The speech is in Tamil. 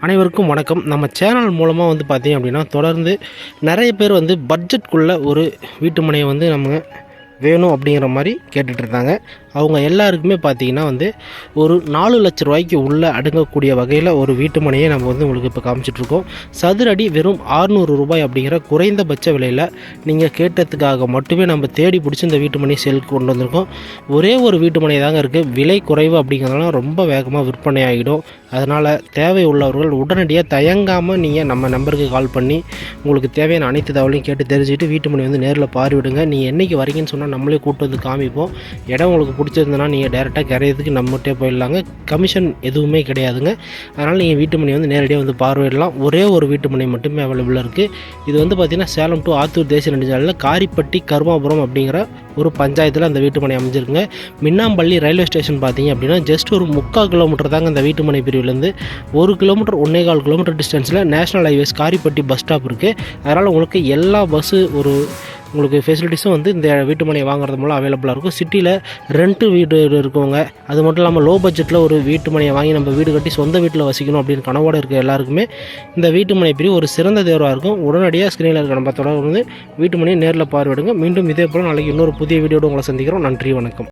அனைவருக்கும் வணக்கம். நம்ம சேனல் மூலமாக வந்து பார்த்தீங்க அப்படின்னா தொடர்ந்து நிறைய பேர் வந்து பட்ஜெட்குள்ளே ஒரு வீட்டு மனையை வந்து நம்ம வேணும் அப்படிங்கிற மாதிரி கேட்டுட்டு இருந்தாங்க. அவங்க எல்லாருக்குமே பார்த்தீங்கன்னா வந்து ஒரு நாலு லட்ச ரூபாய்க்கு உள்ளே அடங்கக்கூடிய வகையில் ஒரு வீட்டு மனையை நம்ம வந்து உங்களுக்கு இப்போ காமிச்சிட்ருக்கோம் சதுர அடி வெறும் 600 ரூபாய் அப்படிங்கிற குறைந்தபட்ச விலையில் நீங்கள் கேட்டதுக்காக மட்டுமே நம்ம தேடி பிடிச்சி இந்த வீட்டு மனையை சேலுக்கு கொண்டு வந்திருக்கோம். ஒரே ஒரு வீட்டு மனை தாங்க இருக்குது விலை குறைவு அப்படிங்கிறதுனால ரொம்ப வேகமாக விற்பனை ஆகிடும். அதனால் தேவை உள்ளவர்கள் உடனடியாக தயங்காமல் நீங்கள் நம்ம நம்பருக்கு கால் பண்ணி உங்களுக்கு தேவையான அனைத்து தகவலையும் கேட்டு தெரிஞ்சுக்கிட்டு வீட்டு மனை வந்து நேரில் பார்வையிடுங்க. நீங்கள் என்றைக்கு வரீங்கன்னு சொன்னால் நம்மளே கூட்டு வந்து காமிப்போம். இடம் உங்களுக்கு பிடிச்சிருந்தனா நீங்கள் டேரெக்டாக கரையிறதுக்கு நம்மகிட்டே போயிடலாங்க. கமிஷன் எதுவுமே கிடையாதுங்க. அதனால் நீங்கள் வீட்டு மனை வந்து நேரடியாக வந்து பார்வையிடலாம். ஒரே ஒரு வீட்டு மனை மட்டுமே அவைலபிளாக இருக்குது இது வந்து பார்த்திங்கன்னா சேலம் டு ஆத்தூர் தேசிய நெடுஞ்சாலையில் காரிப்பட்டி கருமாபுரம் அப்படிங்கிற ஒரு பஞ்சாயத்தில் அந்த வீட்டு மனை அமைஞ்சிருக்குங்க. மின்னாம்பள்ளி ரயில்வே ஸ்டேஷன் பார்த்தீங்க அப்படின்னா ஜஸ்ட் ஒரு முக்கால் கிலோமீட்டர் தாங்க அந்த வீட்டு மனை பிரிவுலேருந்து ஒரு கிலோமீட்டர் ஒன்றே கால் கிலோமீட்டர் டிஸ்டன்ஸில் national highways Karipatti bus stop இருக்குது அதனால் உங்களுக்கு எல்லா பஸ்ஸு ஒரு உங்களுக்கு ஃபெசிலிட்டிஸும் வந்து இந்த வீட்டு மனையை வாங்குறது மூலம் அவைலபிளாக இருக்கும். சிட்டியில் ரெண்ட்டு வீடு இருக்கவங்க அது மட்டும் இல்லாமல் லோ பட்ஜெட்டில் ஒரு வீட்டு மனையை வாங்கி நம்ம வீடு கட்டி சொந்த வீட்டில் வசிக்கணும் அப்படின்னு கனவோடு இருக்க எல்லாருக்குமே இந்த வீட்டு மனை பிரிவு ஒரு சிறந்த தேர்வாக இருக்கும். உடனடியாக ஸ்க்ரீனில் இருக்க நம்ம தொடர்பு வந்து வீட்டு மனையை நேரில் பார்வையிடுங்க. மீண்டும் இதே போல் நாளைக்கு இன்னொரு புதிய வீடியோடு உங்களை சந்திக்கிறோம். நன்றி வணக்கம்.